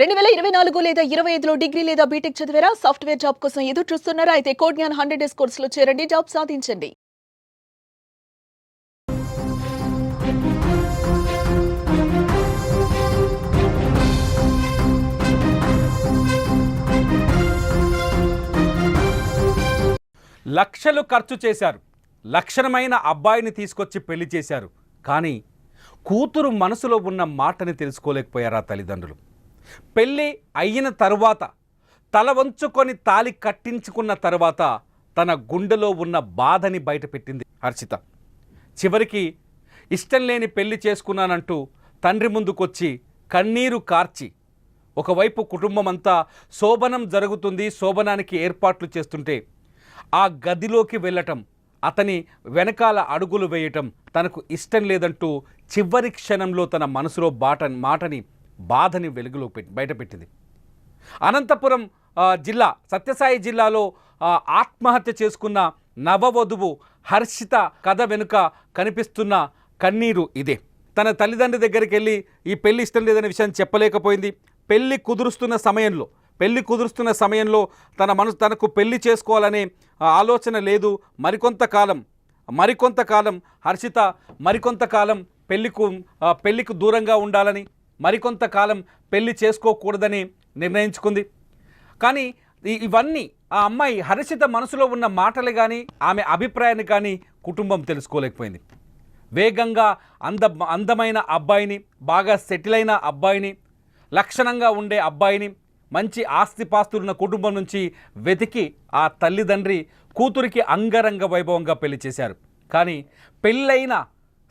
రెండు వేల ఇరవై నాలుగు లేదా ఇరవై ఐదులో డిగ్రీ లేదా బీటెక్ చదివారా? సాఫ్ట్వేర్ జాబ్ కోసం ఎదురు చూస్తున్నారా అయితే కోడ్ జ్ఞాన్ హండ్రెడ్ డేస్ కోర్సులో చేరండి. జాబ్ సాధించండి. లక్షలు ఖర్చు చేశారు. లక్షణమైన అబ్బాయిని తీసుకొచ్చి పెళ్ళి చేశారు. కానీ కూతురు మనసులో ఉన్న మాటని తెలుసుకోలేకపోయారా తల్లిదండ్రులు? పెళ్ళి అయిన తరువాత తల వంచుకొని తాలి కట్టించుకున్న తరువాత తన గుండెలో ఉన్న బాధని బయటపెట్టింది హర్షిత. చివరికి ఇష్టం లేని పెళ్ళి చేసుకున్నానంటూ తండ్రి ముందుకొచ్చి కన్నీరు కార్చి ఒకవైపు కుటుంబం అంతా శోభనం జరుగుతుంది శోభనానికి ఏర్పాట్లు చేస్తుంటే ఆ గదిలోకి వెళ్ళటం అతని వెనకాల అడుగులు వేయటం తనకు ఇష్టం లేదంటూ చివరి క్షణంలో తన మనసులో బాట మాటని బాధని వెలుగులో పెట్టి బయటపెట్టింది అనంతపురం జిల్లా సత్యసాయి జిల్లాలో ఆత్మహత్య చేసుకున్న నవవధువు హర్షిత కథ వెనుక కనిపిస్తున్న కన్నీరు ఇదే. తన తల్లిదండ్రి దగ్గరికి వెళ్ళి ఈ పెళ్ళి ఇష్టం లేదనే విషయం చెప్పలేకపోయింది. పెళ్ళి కుదురుస్తున్న సమయంలో పెళ్ళి కుదురుస్తున్న సమయంలో తన మనసు తనకు పెళ్ళి చేసుకోవాలనే ఆలోచన లేదు. మరికొంతకాలం మరికొంతకాలం హర్షిత మరికొంతకాలం పెళ్ళికు ఆ, పెళ్ళికి దూరంగా ఉండాలని మరికొంతకాలం పెళ్ళి చేసుకోకూడదని నిర్ణయించుకుంది. కానీ ఇవన్నీ ఆ అమ్మాయి హర్షిత మనసులో ఉన్న మాటలు కానీ ఆమె అభిప్రాయాన్ని కానీ కుటుంబం తెలుసుకోలేకపోయింది. వేగంగా అంద అందమైన అబ్బాయిని బాగా సెటిల్ అయిన అబ్బాయిని లక్షణంగా ఉండే అబ్బాయిని మంచి ఆస్తిపాస్తులున్న కుటుంబం నుంచి వెతికి ఆ తల్లిదండ్రి కూతురికి అంగరంగ వైభవంగా పెళ్ళి చేశారు. కానీ పెళ్ళైన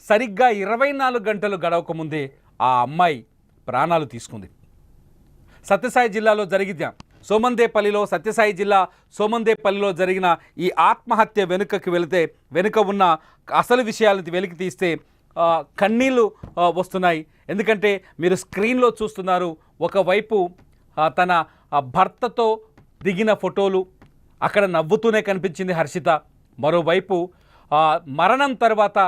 సరిగ్గా ఇరవై నాలుగు గంటలు గడవకముందే ఆ అమ్మాయి ప్రాణాలు తీసుకుంది. సత్యసాయి జిల్లాలో జరిగిన సోమందేపల్లిలో సత్యసాయి జిల్లా సోమందేపల్లిలో జరిగిన ఈ ఆత్మహత్య వెనుకకి వెళితే వెనుక ఉన్న అసలు విషయాలను వెలికి తీస్తే కన్నీళ్ళు వస్తున్నాయి. ఎందుకంటే మీరు స్క్రీన్లో చూస్తున్నారు ఒకవైపు తన భర్తతో దిగిన ఫోటోలు అక్కడ నవ్వుతూనే కనిపించింది హర్షిత. మరోవైపు మరణం తర్వాత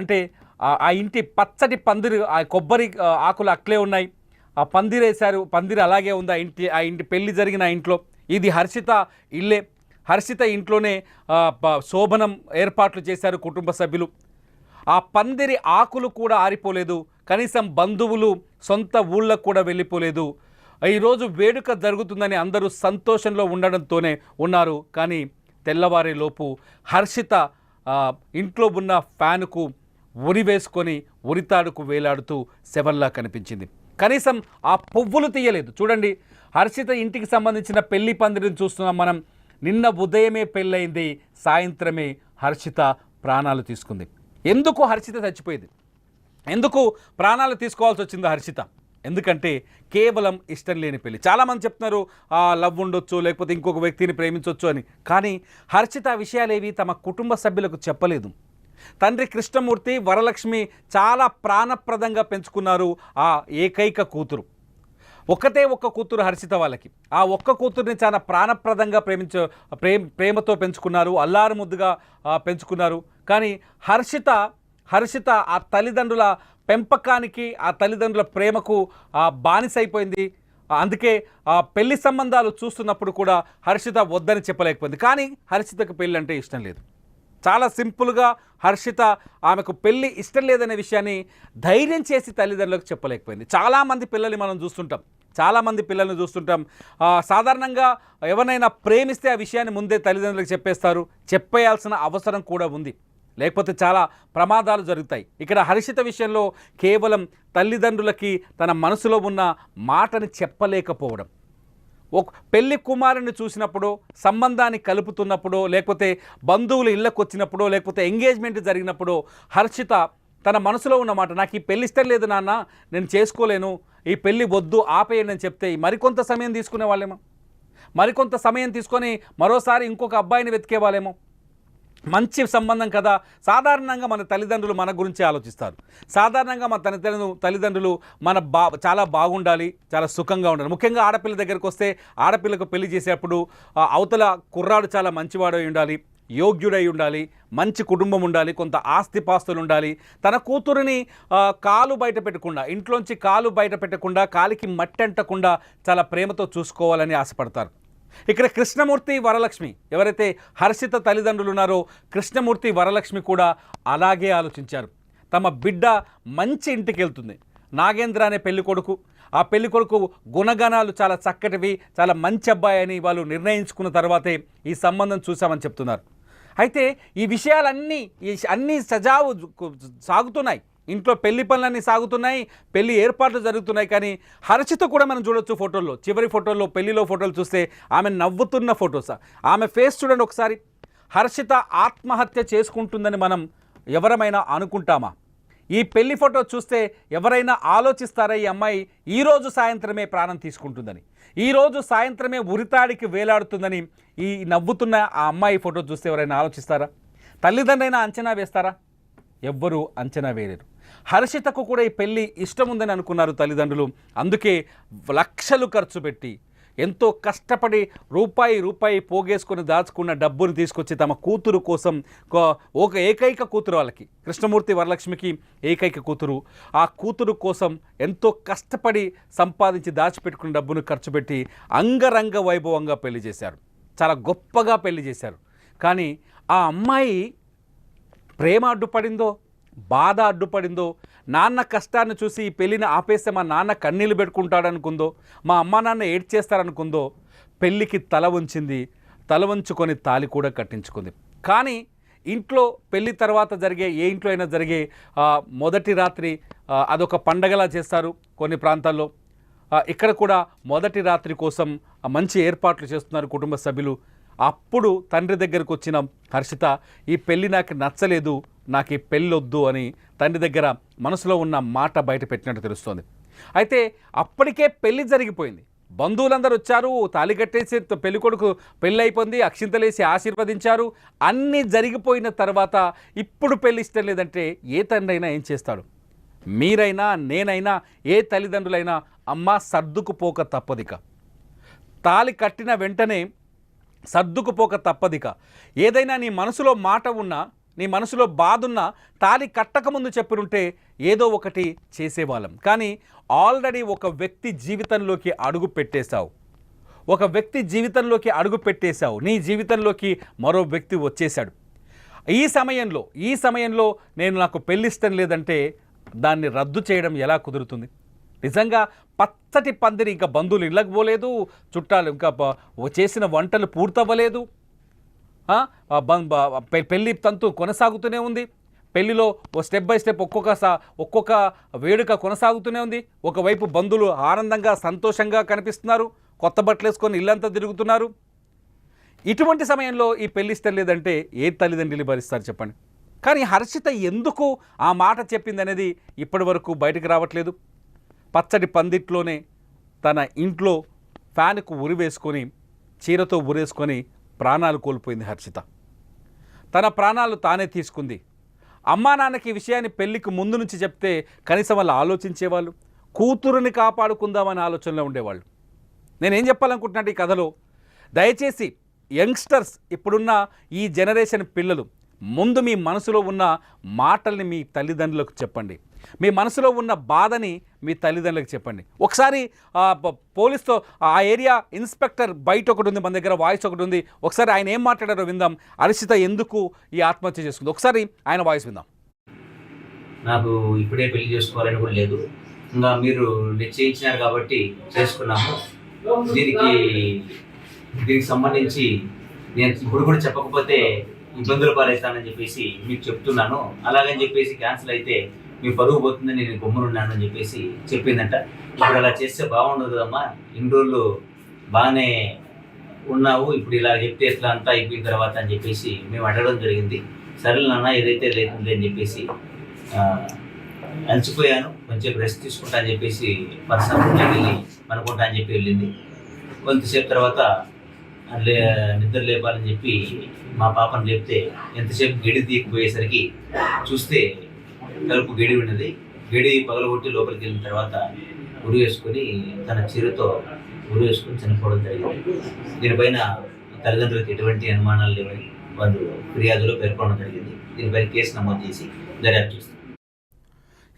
అంటే ఆ ఇంటి పచ్చటి పందిరి ఆ కొబ్బరి ఆకులు అట్లే ఉన్నాయి. ఆ పందిరేశారు పందిరి అలాగే ఉంది ఆ ఇంటి ఆ ఇంటి పెళ్ళి జరిగిన ఇంట్లో. ఇది హర్షిత ఇల్లే. హర్షిత ఇంట్లోనే ప- శోభనం ఏర్పాట్లు చేశారు కుటుంబ సభ్యులు. ఆ పందిరి ఆకులు కూడా ఆరిపోలేదు. కనీసం బంధువులు సొంత ఊళ్ళకు కూడా వెళ్ళిపోలేదు. ఈరోజు వేడుక జరుగుతుందని అందరూ సంతోషంలో ఉండడంతోనే ఉన్నారు. కానీ తెల్లవారేలోపు హర్షిత ఇంట్లో ఉన్న ఫ్యానుకు ఉరి వేసుకొని ఉరితాడుకు వేలాడుతూ శవంలా కనిపించింది. కనీసం ఆ పువ్వులు తీయలేదు. చూడండి హర్షిత ఇంటికి సంబంధించిన పెళ్ళి పందిరిని చూస్తున్నాం మనం. నిన్న ఉదయమే పెళ్ళయింది. సాయంత్రమే హర్షిత ప్రాణాలు తీసుకుంది. ఎందుకు హర్షిత చచ్చిపోయింది? ఎందుకు ప్రాణాలు తీసుకోవాల్సి వచ్చింది హర్షిత? ఎందుకంటే కేవలం ఇష్టం లేని పెళ్ళి. చాలామంది చెప్తున్నారు ఆ లవ్ ఉండొచ్చు లేకపోతే ఇంకొక వ్యక్తిని ప్రేమించవచ్చు అని. కానీ హర్షిత విషయాలేవి తమ కుటుంబ సభ్యులకు చెప్పలేదు. తండ్రి కృష్ణమూర్తి వరలక్ష్మి చాలా ప్రాణప్రదంగా పెంచుకున్నారు ఆ ఏకైక కూతురు. ఒకటే ఒక్క కూతురు హర్షిత వాళ్ళకి. ఆ ఒక్క కూతుర్ని చాలా ప్రాణప్రదంగా ప్రేమించ ప్రేమ ప్రేమతో పెంచుకున్నారు అల్లారు ముద్దుగా పెంచుకున్నారు. కానీ హర్షిత హర్షిత ఆ తల్లిదండ్రుల పెంపకానికి ఆ తల్లిదండ్రుల ప్రేమకు ఆ, బానిసైపోయింది. అందుకే ఆ పెళ్ళి సంబంధాలు చూస్తున్నప్పుడు కూడా హర్షిత వద్దని చెప్పలేకపోయింది. కానీ హర్షితకు పెళ్ళి అంటే ఇష్టం లేదు. చాలా సింపుల్గా హర్షిత ఆమెకు పెళ్ళి ఇష్టం లేదనే విషయాన్ని ధైర్యం చేసి తల్లిదండ్రులకు చెప్పలేకపోయింది. చాలామంది పిల్లల్ని మనం చూస్తుంటాం. చాలామంది పిల్లల్ని చూస్తుంటాం. సాధారణంగా ఎవరినైనా ప్రేమిస్తే ఆ విషయాన్ని ముందే తల్లిదండ్రులకు చెప్పేస్తారు. చెప్పేయాల్సిన అవసరం కూడా ఉంది. లేకపోతే చాలా ప్రమాదాలు జరుగుతాయి. ఇక్కడ హర్షిత విషయంలో కేవలం తల్లిదండ్రులకి తన మనసులో ఉన్న మాటని చెప్పలేకపోవడం. ఒక పెళ్ళి కుమారుని చూసినప్పుడు సంబంధాన్ని కలుపుతున్నప్పుడు లేకపోతే బంధువులు ఇళ్ళకు వచ్చినప్పుడు లేకపోతే ఎంగేజ్మెంట్ జరిగినప్పుడు హర్షిత తన మనసులో ఉన్న మాట నాకు ఈ పెళ్ళి ఇష్టం లేదు నాన్న నేను చేసుకోలేను ఈ పెళ్ళి వద్దు ఆపేయండి అని చెప్తే మరికొంత సమయం తీసుకునే వాళ్ళేమో మరికొంత సమయం తీసుకొని మరోసారి ఇంకొక అబ్బాయిని వెతికే వాళ్ళేమో మంచి సంబంధం కదా. సాధారణంగా మన తల్లిదండ్రులు మన గురించి ఆలోచిస్తారు. సాధారణంగా మన తల్లిదండ్రులు తల్లిదండ్రులు మన బా చాలా బాగుండాలి చాలా సుఖంగా ఉండాలి. ముఖ్యంగా ఆడపిల్ల దగ్గరకు వస్తే ఆడపిల్లకు పెళ్ళి చేసేటప్పుడు అవతల కుర్రాడు చాలా మంచివాడై ఉండాలి యోగ్యుడై ఉండాలి మంచి కుటుంబం ఉండాలి కొంత ఆస్తిపాస్తులు ఉండాలి. తన కూతురిని కాలు బయట పెట్టకుండా ఇంట్లోంచి కాలు బయట పెట్టకుండా కాలికి మట్టి అంటకుండా చాలా ప్రేమతో చూసుకోవాలని ఆశపడతారు. ఇక్కడ కృష్ణమూర్తి వరలక్ష్మి. ఎవరైతే హర్షిత తల్లిదండ్రులు ఉన్నారో కృష్ణమూర్తి వరలక్ష్మి కూడా అలాగే ఆలోచించారు. తమ బిడ్డ మంచి ఇంటికి వెళ్తుంది నాగేంద్ర అనే పెళ్ళి కొడుకు. ఆ పెళ్ళి కొడుకు గుణగణాలు చాలా చక్కటివి చాలా మంచి అబ్బాయి అని వాళ్ళు నిర్ణయించుకున్న తర్వాతే ఈ సంబంధం చూసామని చెప్తున్నారు. అయితే ఈ విషయాలన్నీ ఈ అన్నీ సజావు సాగుతున్నాయి. ఇంట్లో పెళ్ళి పనులన్నీ సాగుతున్నాయి పెళ్ళి ఏర్పాట్లు జరుగుతున్నాయి కానీ హర్షిత కూడా మనం చూడొచ్చు ఫోటోల్లో. చివరి ఫోటోల్లో పెళ్ళిలో ఫోటోలు చూస్తే ఆమె నవ్వుతున్న ఫోటోస్. ఆమె ఫేస్ చూడండి ఒకసారి. హర్షిత ఆత్మహత్య చేసుకుంటుందని మనం ఎవరమైనా అనుకుంటామా? ఈ పెళ్ళి ఫోటో చూస్తే ఎవరైనా ఆలోచిస్తారా ఈ అమ్మాయి ఈరోజు సాయంత్రమే ప్రాణం తీసుకుంటుందని? ఈరోజు సాయంత్రమే ఉరితాడికి వేలాడుతుందని ఈ నవ్వుతున్న ఆ అమ్మాయి ఫోటో చూస్తే ఎవరైనా ఆలోచిస్తారా? తల్లిదండ్రైనా అంచనా వేస్తారా? ఎవ్వరూ అంచనా వేయలేరు. హర్షితకు కూడా ఈ పెళ్ళి ఇష్టం ఉందని అనుకున్నారు తల్లిదండ్రులు. అందుకే లక్షలు ఖర్చు పెట్టి ఎంతో కష్టపడి రూపాయి రూపాయి పోగేసుకొని దాచుకున్న డబ్బును తీసుకొచ్చి తమ కూతురు కోసం కో- ఒక ఏకైక కూతురు వాళ్ళకి కృష్ణమూర్తి వరలక్ష్మికి ఏకైక కూతురు. ఆ కూతురు కోసం ఎంతో కష్టపడి సంపాదించి దాచిపెట్టుకున్న డబ్బును ఖర్చు పెట్టి అంగరంగ వైభవంగా పెళ్ళి చేశారు. చాలా గొప్పగా పెళ్ళి చేశారు. కానీ ఆ అమ్మాయి ప్రేమ అడ్డుపడిందో బాధ అడ్డుపడిందో నాన్న కష్టాన్ని చూసి ఈ పెళ్ళిని ఆపేస్తే మా నాన్న కన్నీళ్ళు పెట్టుకుంటాడనుకుందో మా అమ్మ నాన్న ఏడ్చేస్తారనుకుందో పెళ్ళికి తల ఉంచింది తల వంచుకొని తాలి కూడా కట్టించుకుంది. కానీ ఇంట్లో పెళ్ళి తర్వాత జరిగే ఏ ఇంట్లో అయినా జరిగే మొదటి రాత్రి అదొక పండగలా చేస్తారు కొన్ని ప్రాంతాల్లో. ఇక్కడ కూడా మొదటి రాత్రి కోసం మంచి ఏర్పాట్లు చేస్తున్నారు కుటుంబ సభ్యులు అప్పుడు తండ్రి దగ్గరకు వచ్చిన హర్షిత ఈ పెళ్ళి నాకు నచ్చలేదు నాకు ఈ పెళ్ళొద్దు అని తండ్రి దగ్గర మనసులో ఉన్న మాట బయట పెట్టినట్టు తెలుస్తోంది. అయితే అప్పటికే పెళ్ళి జరిగిపోయింది. బంధువులందరూ వచ్చారు తాళి కట్టేసి పెళ్ళి కొడుకు పెళ్ళి అయిపోయింది అక్షింతలేసి ఆశీర్వదించారు. అన్నీ జరిగిపోయిన తర్వాత ఇప్పుడు పెళ్ళి ఇష్టం లేదంటే ఏ తండ్రి అయినా ఏం చేస్తాడు? మీరైనా నేనైనా ఏ తల్లిదండ్రులైనా అమ్మ సర్దుకుపోక తప్పదిక. తాలి కట్టిన వెంటనే సర్దుకుపోక తప్పదిక. ఏదైనా నీ మనసులో మాట ఉన్నా నీ మనసులో బాధ ఉన్నా తాలి కట్టకముందు చెప్పినుంటే ఏదో ఒకటి చేసేవాళ్ళం. కానీ ఆల్రెడీ ఒక వ్యక్తి జీవితంలోకి అడుగు పెట్టేశావు. ఒక వ్యక్తి జీవితంలోకి అడుగు పెట్టేశావు. నీ జీవితంలోకి మరో వ్యక్తి వచ్చేశాడు. ఈ సమయంలో ఈ సమయంలో నేను నాకు పెళ్ళిష్టం లేదంటే దాన్ని రద్దు చేయడం ఎలా కుదురుతుంది? నిజంగా పచ్చటి పందిరి ఇంకా బంధువులు ఇళ్ళకపోలేదు చుట్టాలు ఇంకా చేసిన వంటలు పూర్తవ్వలేదు. పెళ్ళి తంతు కొనసాగుతూనే ఉంది. పెళ్ళిలో ఓ స్టెప్ బై స్టెప్ ఒక్కొక్క సా- ఒక్కొక్క వేడుక కొనసాగుతూనే ఉంది. ఒకవైపు బంధువులు ఆనందంగా సంతోషంగా కనిపిస్తున్నారు. కొత్త బట్టలు వేసుకొని ఇల్లంతా తిరుగుతున్నారు. ఇటువంటి సమయంలో ఈ పెళ్ళి లేదంటే ఏ తల్లిదండ్రులు భరిస్తారు చెప్పండి? కానీ హర్షిత ఎందుకు ఆ మాట చెప్పింది అనేది ఇప్పటి వరకు బయటకు రావట్లేదు. పచ్చడి పందిట్లోనే తన ఇంట్లో ఫ్యాన్కు ఉరి వేసుకొని చీరతో ఉరేసుకొని ప్రాణాలు కోల్పోయింది హర్షిత. తన ప్రాణాలు తానే తీసుకుంది. అమ్మా నాన్నకి విషయాన్ని పెళ్ళికి ముందు నుంచి చెప్తే కనీసం వాళ్ళు ఆలోచించేవాళ్ళు కూతురుని కాపాడుకుందామనే ఆలోచనలో ఉండేవాళ్ళు. నేనేం చెప్పాలనుకుంటున్నాను ఈ కథలో దయచేసి యంగ్స్టర్స్ ఇప్పుడున్న ఈ జనరేషన్ పిల్లలు ముందు మీ మనసులో ఉన్న మాటల్ని మీ తల్లిదండ్రులకు చెప్పండి. మీ మనసులో ఉన్న బాధని మీ తల్లిదండ్రులకు చెప్పండి. ఒకసారి పోలీస్తో ఆ ఏరియా ఇన్స్పెక్టర్ బయట ఒకటి ఉంది మన దగ్గర వాయిస్ ఒకటి ఉంది. ఒకసారి ఆయన ఏం మాట్లాడారో విందాం. అరిషిత ఎందుకు ఈ ఆత్మహత్య చేసుకుంది? ఒకసారి ఆయన వాయిస్ విందాం. నాకు ఇప్పుడే పెళ్ళి చేసుకోవాలని కూడా లేదు. ఇంకా మీరు నిశ్చయించినారు కాబట్టి చేసుకున్నాము. దీనికి దీనికి సంబంధించి నేను ఇప్పుడు కూడా చెప్పకపోతే ఇబ్బందులు పాలవుతానని చెప్పేసి మీకు చెప్తున్నాను. అలాగని చెప్పేసి క్యాన్సిల్ అయితే మీ పరువు పోతుందని నేను గమ్మునున్నానని చెప్పేసి చెప్పిందంట. ఇప్పుడు అలా చేస్తే బాగుండదు అమ్మా ఇన్ని రోజులు బాగానే ఉన్నావు. ఇప్పుడు ఇలా చెప్తే ఎట్లా అంతా అయిపోయిన తర్వాత అని చెప్పేసి మేము అడగడం జరిగింది. సరే నాన్న ఏదైతే లేకుంది అని చెప్పేసి అలసిపోయాను. కొంచెం రెస్ట్ తీసుకుంటా అని చెప్పేసి పర్సనల్ వెళ్ళి అనుకుంటా అని చెప్పి వెళ్ళింది. కొంతసేపు తర్వాత లే నిద్ర లేపాలని చెప్పి మా పాపను లేపితే ఎంతసేపు గడి తీయకపోయేసరికి చూస్తే తలుపు గేడి ఉన్నది. గేడి పగలగొట్టి లోపలికి వెళ్ళిన తర్వాత ఉరి వేసుకుని తన చీరతో ఉరి వేసుకుని చనిపోవడం జరిగింది. దీనిపైన తల్లిదండ్రులకు ఎటువంటి అనుమానాలు లేవని వాళ్ళు ఫిర్యాదులో పేర్కొనడం జరిగింది. దీనిపైన కేసు నమోదు చేసి దర్యాప్తు చేస్తారు.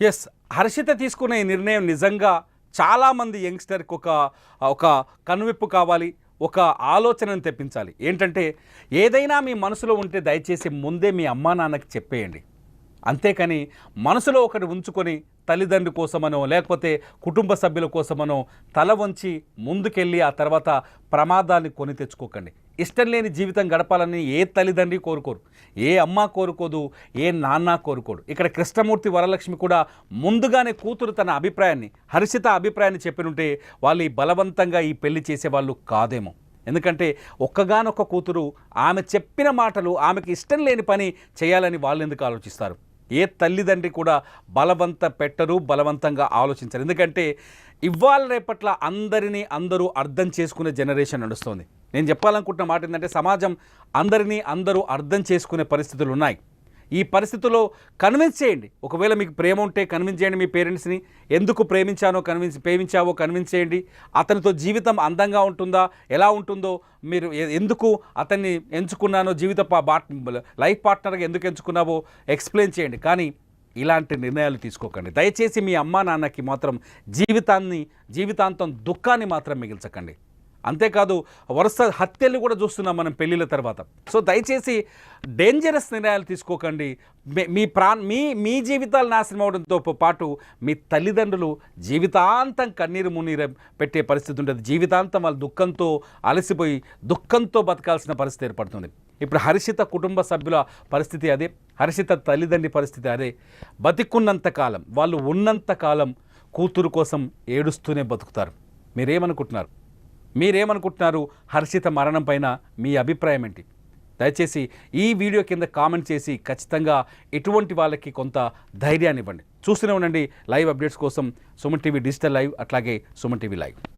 ఎస్ హర్షిత తీసుకునే ఈ నిర్ణయం నిజంగా చాలామంది యంగ్స్టర్కి ఒక ఒక కనువిప్పు కావాలి ఒక ఆలోచనను తెప్పించాలి. ఏంటంటే ఏదైనా మీ మనసులో ఉంటే దయచేసి ముందే మీ అమ్మా నాన్నకి చెప్పేయండి. అంతేకాని మనసులో ఒకటి ఉంచుకొని తల్లిదండ్రి కోసమనో లేకపోతే కుటుంబ సభ్యుల కోసమనో తల వంచి ముందుకెళ్ళి ఆ తర్వాత ప్రమాదాన్ని కొని తెచ్చుకోకండి. ఇష్టం లేని జీవితం గడపాలని ఏ తల్లిదండ్రి కోరుకోరు ఏ అమ్మ కోరుకోదు ఏ నాన్న కోరుకోడు. ఇక్కడ కృష్ణమూర్తి వరలక్ష్మి కూడా ముందుగానే కూతురు తన అభిప్రాయాన్ని హర్షిత అభిప్రాయాన్ని చెప్పినుంటే వాళ్ళు ఈ బలవంతంగా ఈ పెళ్ళి చేసేవాళ్ళు కాదేమో. ఎందుకంటే ఒక్కగానొక్క కూతురు ఆమె చెప్పిన మాటలు ఆమెకి ఇష్టం లేని పని చేయాలని వాళ్ళు ఎందుకు ఆలోచిస్తారు? ఏ తల్లిదండ్రి కూడా బలవంత పెట్టరు బలవంతంగా ఆలోచించరు. ఎందుకంటే ఇవాళ రేపట్ల అందరినీ అందరూ అర్థం చేసుకునే జనరేషన్ నడుస్తుంది. నేను చెప్పాలనుకుంటున్న మాట ఏంటంటే సమాజం అందరినీ అందరూ అర్థం చేసుకునే పరిస్థితులు ఉన్నాయి ఈ పరిస్థితుల్లో కన్విన్స్ చేయండి. ఒకవేళ మీకు ప్రేమ ఉంటే కన్విన్స్ చేయండి మీ పేరెంట్స్ని. ఎందుకు ప్రేమించానో కన్విన్స్ ప్రేమించావో కన్విన్స్ చేయండి. అతనితో జీవితం అందంగా ఉంటుందా? ఎలా ఉంటుందో? మీరు ఎందుకు అతన్ని ఎంచుకున్నానో? జీవిత లైఫ్ పార్ట్నర్గా ఎందుకు ఎంచుకున్నావో ఎక్స్ప్లెయిన్ చేయండి. కానీ ఇలాంటి నిర్ణయాలు తీసుకోకండి. దయచేసి మీ అమ్మా నాన్నకి మాత్రం జీవితాన్ని జీవితాంతం దుఃఖాన్ని మాత్రం మిగిల్చకండి. అంతేకాదు వరుస హత్యలు కూడా చూస్తున్నాం మనం పెళ్ళిళ్ళ తర్వాత. సో దయచేసి డేంజరస్ నిర్ణయాలు తీసుకోకండి. మీ- మీ ప్రా మీ మీ జీవితాలు నాశనం అవడంతో పాటు మీ తల్లిదండ్రులు జీవితాంతం కన్నీరు మున్నీరు పెట్టే పరిస్థితి ఉంటుంది. జీవితాంతం వాళ్ళు దుఃఖంతో అలసిపోయి దుఃఖంతో బతకాల్సిన పరిస్థితి ఏర్పడుతుంది. ఇప్పుడు హర్షిత కుటుంబ సభ్యుల పరిస్థితి అదే హర్షిత తల్లిదండ్రి పరిస్థితి అదే. బతికున్నంత కాలం వాళ్ళు ఉన్నంత కాలం కూతురు కోసం ఏడుస్తూనే బతుకుతారు. మీరేమనుకుంటున్నారు? మీరేమనుకుంటున్నారు? హర్షిత మరణం పైన మీ అభిప్రాయం ఏంటి? దయచేసి ఈ వీడియో కింద కామెంట్ చేసి ఖచ్చితంగా ఇటువంటి వాళ్ళకి కొంత ధైర్యాన్ని ఇవ్వండి. చూస్తూనే ఉండండి. లైవ్ అప్డేట్స్ కోసం సుమన్ టీవీ డిజిటల్ లైవ్ అట్లాగే సుమన్ టీవీ లైవ్.